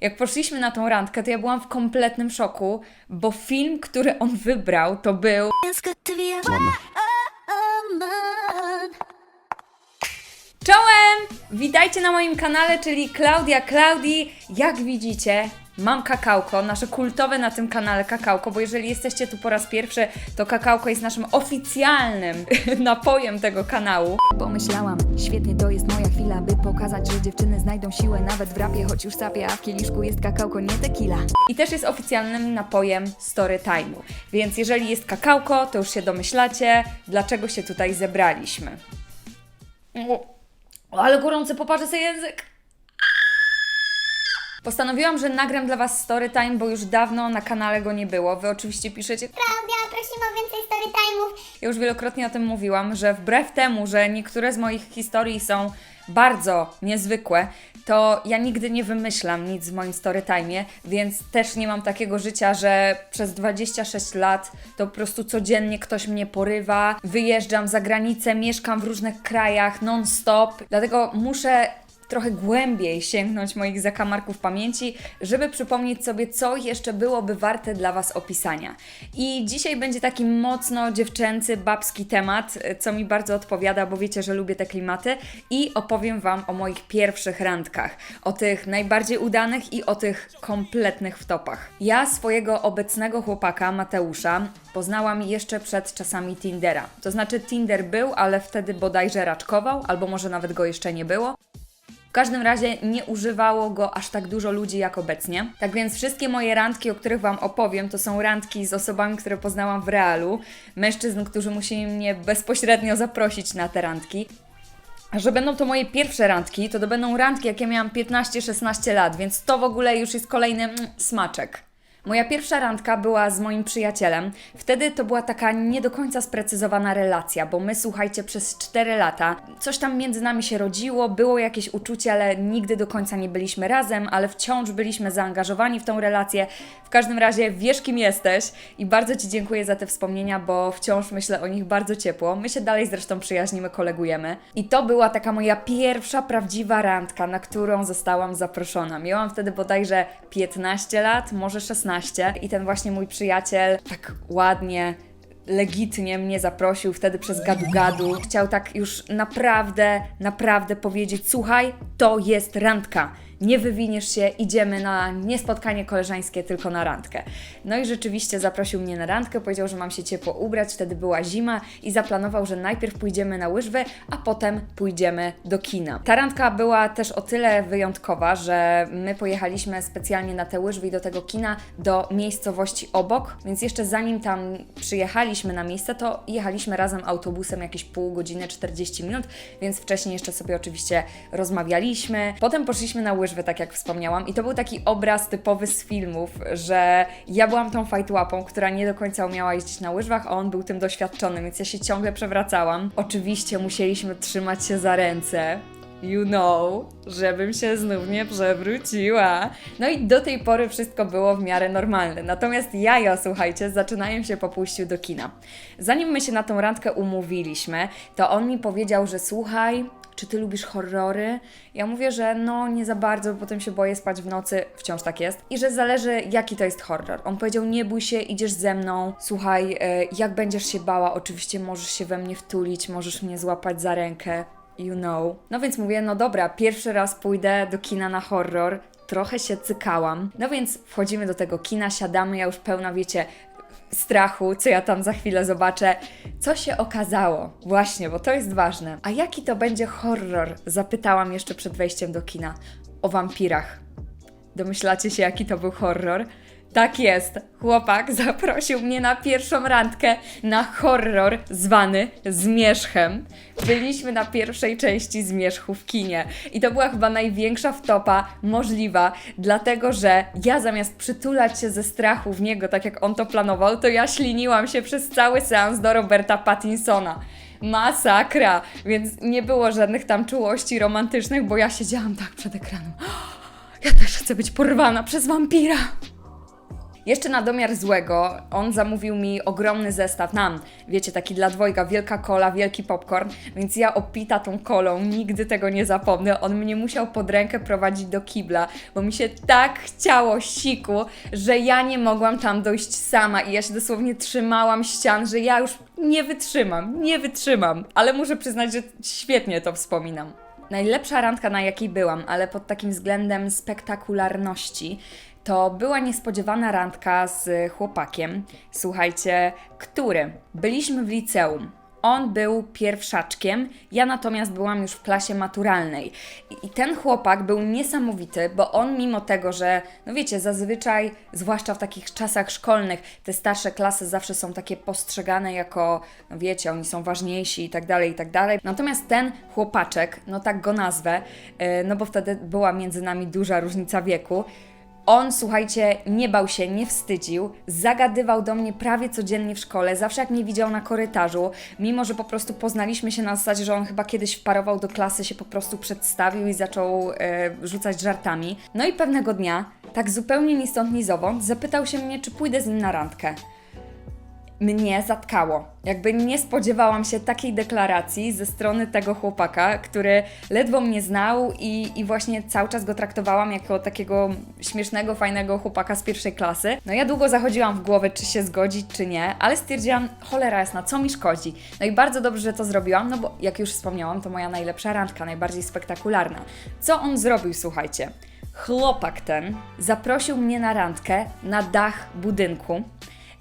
Jak poszliśmy na tą randkę, to ja byłam w kompletnym szoku, bo film, który on wybrał, to był. Czołem! Witajcie na moim kanale, czyli Klaudia Klaudii. Jak widzicie, mam kakałko, nasze kultowe na tym kanale kakałko, bo jeżeli jesteście tu po raz pierwszy, to kakałko jest naszym oficjalnym napojem tego kanału. Pomyślałam, świetnie to jest moja chwila, by pokazać, że dziewczyny znajdą siłę nawet w rapie, choć już sapie, a w kieliszku jest kakałko, nie tequila. I też jest oficjalnym napojem Story Time'u. Więc jeżeli jest kakałko, to już się domyślacie, dlaczego się tutaj zebraliśmy. O, ale gorący, popatrzę sobie język. Postanowiłam, że nagram dla Was story time, bo już dawno na kanale go nie było. Wy oczywiście piszecie. Klaudia, prosimy o więcej story time'ów. Ja już wielokrotnie o tym mówiłam, że wbrew temu, że niektóre z moich historii są bardzo niezwykłe, to ja nigdy nie wymyślam nic w moim story time, więc też nie mam takiego życia, że przez 26 lat to po prostu codziennie ktoś mnie porywa, wyjeżdżam za granicę, mieszkam w różnych krajach non-stop, dlatego muszę trochę głębiej sięgnąć moich zakamarków pamięci, żeby przypomnieć sobie, co jeszcze byłoby warte dla Was opisania. I dzisiaj będzie taki mocno dziewczęcy, babski temat, co mi bardzo odpowiada, bo wiecie, że lubię te klimaty i opowiem Wam o moich pierwszych randkach, o tych najbardziej udanych i o tych kompletnych wtopach. Ja swojego obecnego chłopaka, Mateusza, poznałam jeszcze przed czasami Tindera. To znaczy Tinder był, ale wtedy bodajże raczkował, albo może nawet go jeszcze nie było. W każdym razie nie używało go aż tak dużo ludzi jak obecnie. Tak więc wszystkie moje randki, o których Wam opowiem, to są randki z osobami, które poznałam w realu. Mężczyzn, którzy musieli mnie bezpośrednio zaprosić na te randki. A że będą to moje pierwsze randki, to to będą randki, jakie miałam 15-16 lat, więc to w ogóle już jest kolejny mm, smaczek. Moja pierwsza randka była z moim przyjacielem. Wtedy to była taka nie do końca sprecyzowana relacja, bo my, słuchajcie, przez 4 lata coś tam między nami się rodziło, było jakieś uczucie, ale nigdy do końca nie byliśmy razem, ale wciąż byliśmy zaangażowani w tą relację. W każdym razie wiesz, kim jesteś i bardzo Ci dziękuję za te wspomnienia, bo wciąż myślę o nich bardzo ciepło. My się dalej zresztą przyjaźnimy, kolegujemy. I to była taka moja pierwsza prawdziwa randka, na którą zostałam zaproszona. Miałam wtedy bodajże 15 lat, może 16 i ten właśnie mój przyjaciel tak ładnie legitnie mnie zaprosił wtedy przez gadu-gadu. Chciał tak już naprawdę, naprawdę powiedzieć: Słuchaj, to jest randka. Nie wywiniesz się, idziemy na nie spotkanie koleżeńskie, tylko na randkę. No i rzeczywiście zaprosił mnie na randkę, powiedział, że mam się ciepło ubrać, wtedy była zima i zaplanował, że najpierw pójdziemy na łyżwy, a potem pójdziemy do kina. Ta randka była też o tyle wyjątkowa, że my pojechaliśmy specjalnie na te łyżwy i do tego kina do miejscowości obok, więc jeszcze zanim tam przyjechaliśmy na miejsce, to jechaliśmy razem autobusem jakieś pół godziny, 40 minut, więc wcześniej jeszcze sobie oczywiście rozmawialiśmy. Potem poszliśmy na łyżwy, tak jak wspomniałam, i to był taki obraz typowy z filmów, że ja byłam tą fajtłapą, która nie do końca umiała jeździć na łyżwach, a on był tym doświadczony, więc ja się ciągle przewracałam. Oczywiście musieliśmy trzymać się za ręce, you know, żebym się znów nie przewróciła. No i do tej pory wszystko było w miarę normalne. Natomiast jaja, słuchajcie, zaczynają się po pójściu do kina. Zanim my się na tą randkę umówiliśmy, to on mi powiedział, że słuchaj, czy ty lubisz horrory? Ja mówię, że no nie za bardzo, bo potem się boję spać w nocy, wciąż tak jest. I że zależy, jaki to jest horror. On powiedział, nie bój się, idziesz ze mną. Słuchaj, e, jak będziesz się bała, oczywiście możesz się we mnie wtulić, możesz mnie złapać za rękę. You know. No więc mówię, no dobra, pierwszy raz pójdę do kina na horror. Trochę się cykałam. No więc wchodzimy do tego kina, siadamy, ja już pełna, wiecie, strachu, co ja tam za chwilę zobaczę. Co się okazało? Właśnie, bo to jest ważne. A jaki to będzie horror? Zapytałam jeszcze przed wejściem do kina. O wampirach. Domyślacie się, jaki to był horror? Tak jest. Chłopak zaprosił mnie na pierwszą randkę na horror zwany Zmierzchem. Byliśmy na pierwszej części Zmierzchu w kinie i to była chyba największa wtopa możliwa, dlatego że ja zamiast przytulać się ze strachu w niego, tak jak on to planował, to ja śliniłam się przez cały seans do Roberta Pattinsona. Masakra! Więc nie było żadnych tam czułości romantycznych, bo ja siedziałam tak przed ekranem. Ja też chcę być porwana przez wampira. Jeszcze na domiar złego, on zamówił mi ogromny zestaw nam, wiecie, taki dla dwojga, wielka kola, wielki popcorn, więc ja opita tą kolą, nigdy tego nie zapomnę. On mnie musiał pod rękę prowadzić do kibla, bo mi się tak chciało siku, że ja nie mogłam tam dojść sama i ja się dosłownie trzymałam ścian, że ja już nie wytrzymam, nie wytrzymam. Ale muszę przyznać, że świetnie to wspominam. Najlepsza randka, na jakiej byłam, ale pod takim względem spektakularności, to była niespodziewana randka z chłopakiem. Słuchajcie, który? Byliśmy w liceum. On był pierwszaczkiem, ja natomiast byłam już w klasie maturalnej. I- ten chłopak był niesamowity, bo on mimo tego, że, no wiecie, zazwyczaj, zwłaszcza w takich czasach szkolnych, te starsze klasy zawsze są takie postrzegane jako, no wiecie, oni są ważniejsi i tak dalej, i tak dalej. Natomiast ten chłopaczek, no tak go nazwę, yy, no bo wtedy była między nami duża różnica wieku, on, słuchajcie, nie bał się, nie wstydził, zagadywał do mnie prawie codziennie w szkole, zawsze jak mnie widział na korytarzu, mimo że po prostu poznaliśmy się na zasadzie, że on chyba kiedyś wparował do klasy, się po prostu przedstawił i zaczął e, rzucać żartami. No i pewnego dnia, tak zupełnie ni stąd, ni zowąd, zapytał się mnie, czy pójdę z nim na randkę mnie zatkało. Jakby nie spodziewałam się takiej deklaracji ze strony tego chłopaka, który ledwo mnie znał i, i właśnie cały czas go traktowałam jako takiego śmiesznego, fajnego chłopaka z pierwszej klasy. No ja długo zachodziłam w głowę, czy się zgodzić, czy nie, ale stwierdziłam, cholera jasna, co mi szkodzi? No i bardzo dobrze, że to zrobiłam, no bo jak już wspomniałam, to moja najlepsza randka, najbardziej spektakularna. Co on zrobił, słuchajcie? Chłopak ten zaprosił mnie na randkę na dach budynku.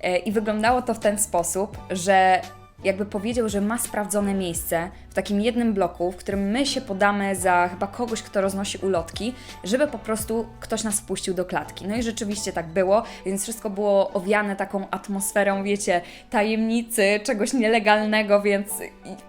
E, I wyglądało to w ten sposób, że jakby powiedział, że ma sprawdzone miejsce takim jednym bloku, w którym my się podamy za chyba kogoś, kto roznosi ulotki, żeby po prostu ktoś nas wpuścił do klatki. No i rzeczywiście tak było, więc wszystko było owiane taką atmosferą, wiecie, tajemnicy, czegoś nielegalnego, więc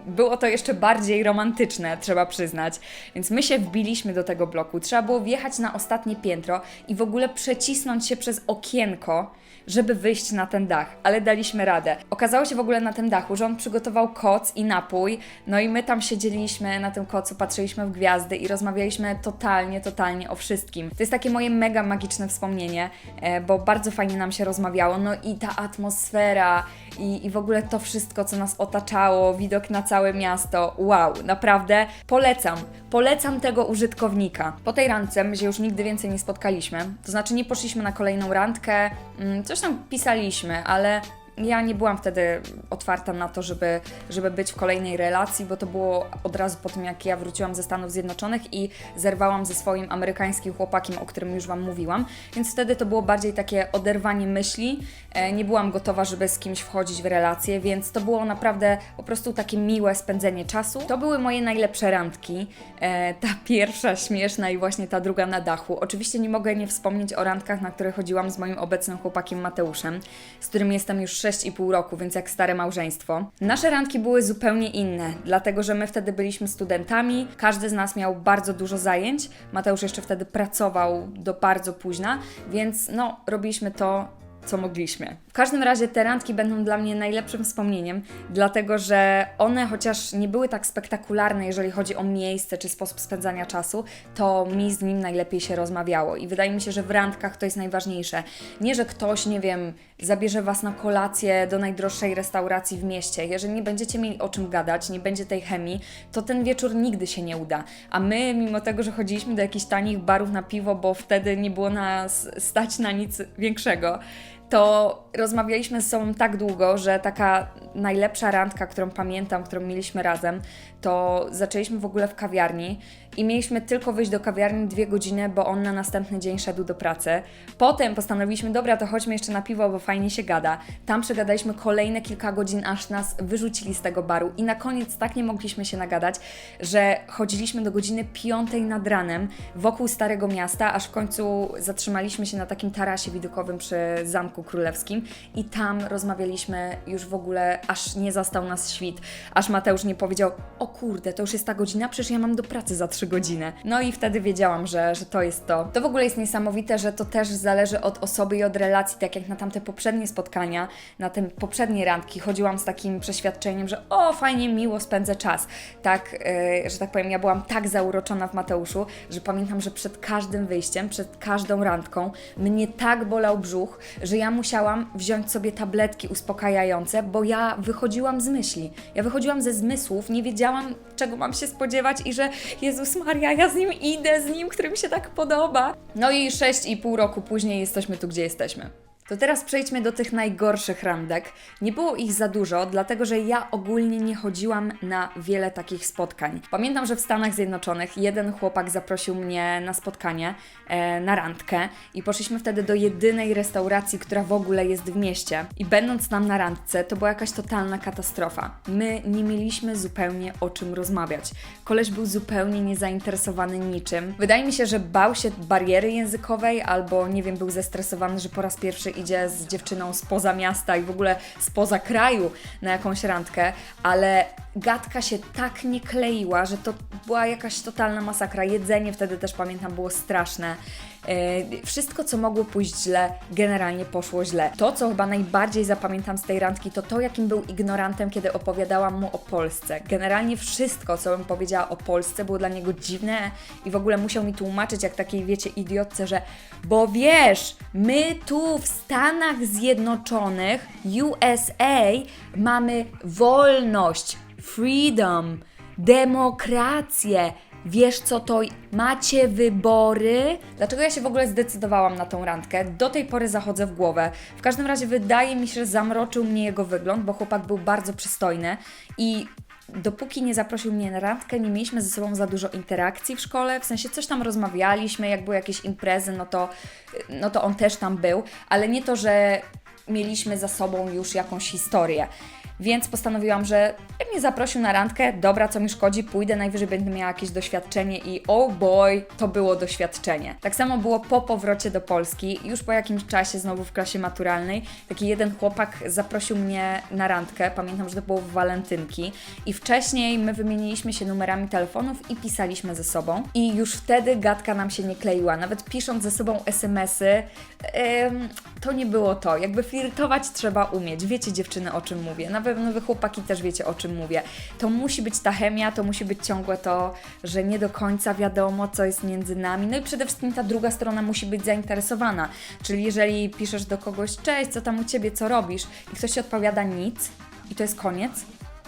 było to jeszcze bardziej romantyczne, trzeba przyznać. Więc my się wbiliśmy do tego bloku. Trzeba było wjechać na ostatnie piętro i w ogóle przecisnąć się przez okienko żeby wyjść na ten dach, ale daliśmy radę. Okazało się w ogóle na tym dachu, że on przygotował koc i napój, no i my tam siedzieliśmy na tym kocu, patrzyliśmy w gwiazdy i rozmawialiśmy totalnie, totalnie o wszystkim. To jest takie moje mega magiczne wspomnienie, e, bo bardzo fajnie nam się rozmawiało, no i ta atmosfera i, i w ogóle to wszystko, co nas otaczało, widok na całe miasto, wow, naprawdę polecam, polecam tego użytkownika. Po tej randce my się już nigdy więcej nie spotkaliśmy, to znaczy nie poszliśmy na kolejną randkę, mm, coś tam pisaliśmy, ale ja nie byłam wtedy otwarta na to, żeby, żeby być w kolejnej relacji, bo to było od razu po tym, jak ja wróciłam ze Stanów Zjednoczonych i zerwałam ze swoim amerykańskim chłopakiem, o którym już Wam mówiłam. Więc wtedy to było bardziej takie oderwanie myśli. E, nie byłam gotowa, żeby z kimś wchodzić w relację, więc to było naprawdę po prostu takie miłe spędzenie czasu. To były moje najlepsze randki. E, ta pierwsza śmieszna i właśnie ta druga na dachu. Oczywiście nie mogę nie wspomnieć o randkach, na które chodziłam z moim obecnym chłopakiem Mateuszem, z którym jestem już 6,5 roku, więc jak stare małżeństwo. Nasze randki były zupełnie inne, dlatego że my wtedy byliśmy studentami, każdy z nas miał bardzo dużo zajęć. Mateusz jeszcze wtedy pracował do bardzo późna, więc no, robiliśmy to co mogliśmy. W każdym razie te randki będą dla mnie najlepszym wspomnieniem, dlatego że one chociaż nie były tak spektakularne, jeżeli chodzi o miejsce czy sposób spędzania czasu, to mi z nim najlepiej się rozmawiało i wydaje mi się, że w randkach to jest najważniejsze. Nie, że ktoś, nie wiem, zabierze Was na kolację do najdroższej restauracji w mieście. Jeżeli nie będziecie mieli o czym gadać, nie będzie tej chemii, to ten wieczór nigdy się nie uda. A my, mimo tego, że chodziliśmy do jakichś tanich barów na piwo, bo wtedy nie było nas stać na nic większego, to rozmawialiśmy ze sobą tak długo, że taka najlepsza randka, którą pamiętam, którą mieliśmy razem, to zaczęliśmy w ogóle w kawiarni i mieliśmy tylko wyjść do kawiarni dwie godziny, bo on na następny dzień szedł do pracy. Potem postanowiliśmy, dobra, to chodźmy jeszcze na piwo, bo fajnie się gada. Tam przegadaliśmy kolejne kilka godzin, aż nas wyrzucili z tego baru i na koniec tak nie mogliśmy się nagadać, że chodziliśmy do godziny piątej nad ranem wokół Starego Miasta, aż w końcu zatrzymaliśmy się na takim tarasie widokowym przy Zamku Królewskim i tam rozmawialiśmy już w ogóle, aż nie zastał nas świt, aż Mateusz nie powiedział, o kurde, to już jest ta godzina, przecież ja mam do pracy za trzy godziny. No i wtedy wiedziałam, że, że to jest to. To w ogóle jest niesamowite, że to też zależy od osoby i od relacji, tak jak na tamte poprzednie spotkania, na te poprzednie randki chodziłam z takim przeświadczeniem, że o, fajnie, miło spędzę czas. Tak, yy, że tak powiem, ja byłam tak zauroczona w Mateuszu, że pamiętam, że przed każdym wyjściem, przed każdą randką mnie tak bolał brzuch, że ja musiałam wziąć sobie tabletki uspokajające, bo ja wychodziłam z myśli. Ja wychodziłam ze zmysłów, nie wiedziałam, czego mam się spodziewać i że Jezus Maria, ja z nim idę, z nim, który mi się tak podoba. No i 6,5 roku później jesteśmy tu, gdzie jesteśmy. To teraz przejdźmy do tych najgorszych randek. Nie było ich za dużo, dlatego że ja ogólnie nie chodziłam na wiele takich spotkań. Pamiętam, że w Stanach Zjednoczonych jeden chłopak zaprosił mnie na spotkanie, e, na randkę i poszliśmy wtedy do jedynej restauracji, która w ogóle jest w mieście. I będąc tam na randce, to była jakaś totalna katastrofa. My nie mieliśmy zupełnie o czym rozmawiać. Koleś był zupełnie niezainteresowany niczym. Wydaje mi się, że bał się bariery językowej albo, nie wiem, był zestresowany, że po raz pierwszy idzie z dziewczyną spoza miasta i w ogóle spoza kraju na jakąś randkę, ale gadka się tak nie kleiła, że to była jakaś totalna masakra. Jedzenie wtedy też pamiętam było straszne. Yy, wszystko, co mogło pójść źle, generalnie poszło źle. To, co chyba najbardziej zapamiętam z tej randki, to to, jakim był ignorantem, kiedy opowiadałam mu o Polsce. Generalnie wszystko, co bym powiedziała o Polsce, było dla niego dziwne i w ogóle musiał mi tłumaczyć, jak takiej, wiecie, idiotce, że bo wiesz, my tu w Stanach Zjednoczonych, USA, mamy wolność, freedom, demokrację. Wiesz co to? Macie wybory? Dlaczego ja się w ogóle zdecydowałam na tą randkę? Do tej pory zachodzę w głowę. W każdym razie wydaje mi się, że zamroczył mnie jego wygląd, bo chłopak był bardzo przystojny i dopóki nie zaprosił mnie na randkę, nie mieliśmy ze sobą za dużo interakcji w szkole, w sensie coś tam rozmawialiśmy, jak były jakieś imprezy, no to, no to on też tam był, ale nie to, że mieliśmy za sobą już jakąś historię. Więc postanowiłam, że jak mnie zaprosił na randkę, dobra, co mi szkodzi, pójdę, najwyżej będę miała jakieś doświadczenie i oh boy, to było doświadczenie. Tak samo było po powrocie do Polski, już po jakimś czasie, znowu w klasie maturalnej, taki jeden chłopak zaprosił mnie na randkę, pamiętam, że to było w walentynki i wcześniej my wymieniliśmy się numerami telefonów i pisaliśmy ze sobą i już wtedy gadka nam się nie kleiła, nawet pisząc ze sobą SMS-y, em, to nie było to, jakby flirtować trzeba umieć, wiecie dziewczyny o czym mówię, na pewno wy chłopaki też wiecie o czym mówię, to musi być ta chemia, to musi być ciągłe to, że nie do końca wiadomo co jest między nami, no i przede wszystkim ta druga strona musi być zainteresowana, czyli jeżeli piszesz do kogoś, cześć, co tam u Ciebie, co robisz? I ktoś Ci odpowiada nic. I to jest koniec,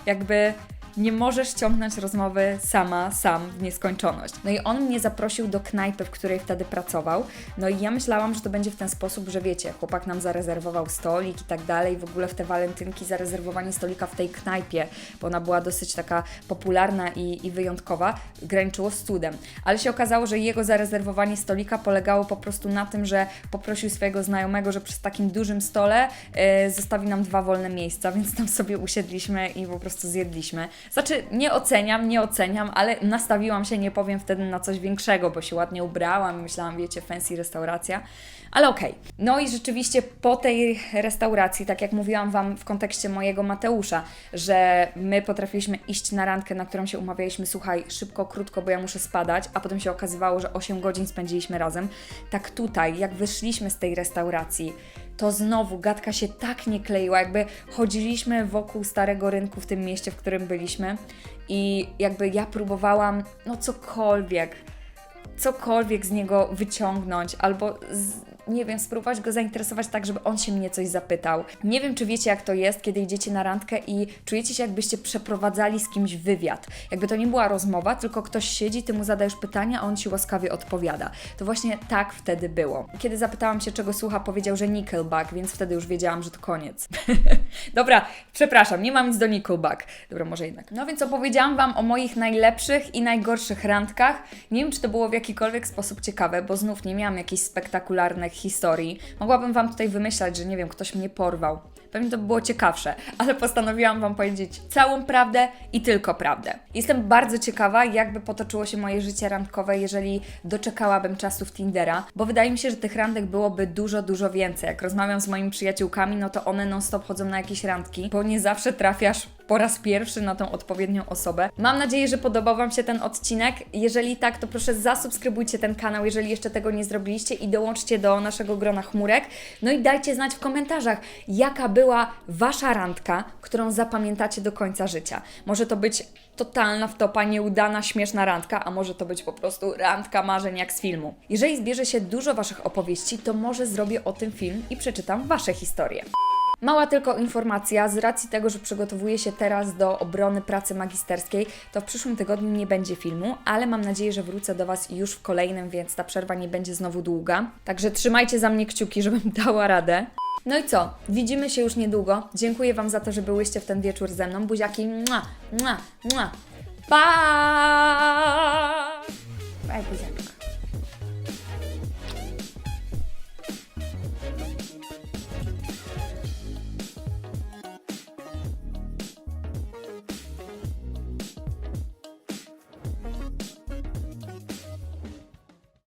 jakby nie możesz ciągnąć rozmowy sama, sam w nieskończoność. No i on mnie zaprosił do knajpy, w której wtedy pracował. No i ja myślałam, że to będzie w ten sposób, że wiecie, chłopak nam zarezerwował stolik i tak dalej. W ogóle w te walentynki zarezerwowanie stolika w tej knajpie, bo ona była dosyć taka popularna i, i wyjątkowa, graniczyło z cudem. Ale się okazało, że jego zarezerwowanie stolika polegało po prostu na tym, że poprosił swojego znajomego, że przy takim dużym stole e, zostawi nam dwa wolne miejsca, więc tam sobie usiedliśmy i po prostu zjedliśmy. Znaczy, nie oceniam, nie oceniam, ale nastawiłam się, nie powiem wtedy na coś większego, bo się ładnie ubrałam, myślałam, wiecie, fancy restauracja, ale okej. No i rzeczywiście po tej restauracji, tak jak mówiłam Wam w kontekście mojego Mateusza, że my potrafiliśmy iść na randkę, na którą się umawialiśmy, słuchaj, szybko, krótko, bo ja muszę spadać, a potem się okazywało, że 8 godzin spędziliśmy razem. Tak tutaj, jak wyszliśmy z tej restauracji, to znowu gadka się tak nie kleiła, jakby chodziliśmy wokół starego rynku w tym mieście, w którym byliśmy i jakby ja próbowałam, no cokolwiek, cokolwiek z niego wyciągnąć, albo z, nie wiem, spróbować go zainteresować tak, żeby on się mnie coś zapytał. Nie wiem, czy wiecie, jak to jest, kiedy idziecie na randkę i czujecie się, jakbyście przeprowadzali z kimś wywiad. Jakby to nie była rozmowa, tylko ktoś siedzi, ty mu zadajesz pytania, a on ci łaskawie odpowiada. To właśnie tak wtedy było. Kiedy zapytałam się, czego słucha, powiedział, że Nickelback, więc wtedy już wiedziałam, że to koniec. Dobra, przepraszam, nie mam nic do Nickelback. Dobra, może jednak. No więc opowiedziałam Wam o moich najlepszych i najgorszych randkach. Nie wiem, czy to było w jakikolwiek sposób ciekawe, bo znów nie miałam jakichś spektakularnych historii. Mogłabym Wam tutaj wymyślać, że nie wiem, ktoś mnie porwał. pewnie to by było ciekawsze, ale postanowiłam Wam powiedzieć całą prawdę i tylko prawdę. Jestem bardzo ciekawa, jakby potoczyło się moje życie randkowe, jeżeli doczekałabym czasów Tindera, bo wydaje mi się, że tych randek byłoby dużo, dużo więcej. Jak rozmawiam z moimi przyjaciółkami, no to one non-stop chodzą na jakieś randki, bo nie zawsze trafiasz po raz pierwszy na tą odpowiednią osobę. Mam nadzieję, że podobał Wam się ten odcinek. Jeżeli tak, to proszę zasubskrybujcie ten kanał, jeżeli jeszcze tego nie zrobiliście i dołączcie do naszego grona chmurek. No i dajcie znać w komentarzach, jaka była Wasza randka, którą zapamiętacie do końca życia. Może to być totalna wtopa, nieudana, śmieszna randka, a może to być po prostu randka marzeń jak z filmu. Jeżeli zbierze się dużo Waszych opowieści, to może zrobię o tym film i przeczytam Wasze historie. Mała tylko informacja, z racji tego, że przygotowuję się teraz do obrony pracy magisterskiej, to w przyszłym tygodniu nie będzie filmu, ale mam nadzieję, że wrócę do Was już w kolejnym, więc ta przerwa nie będzie znowu długa. Także trzymajcie za mnie kciuki, żebym dała radę. No i co? Widzimy się już niedługo. Dziękuję Wam za to, że byłyście w ten wieczór ze mną. Buziaki, mua, mua, mua. Pa! Bye, buziaczka.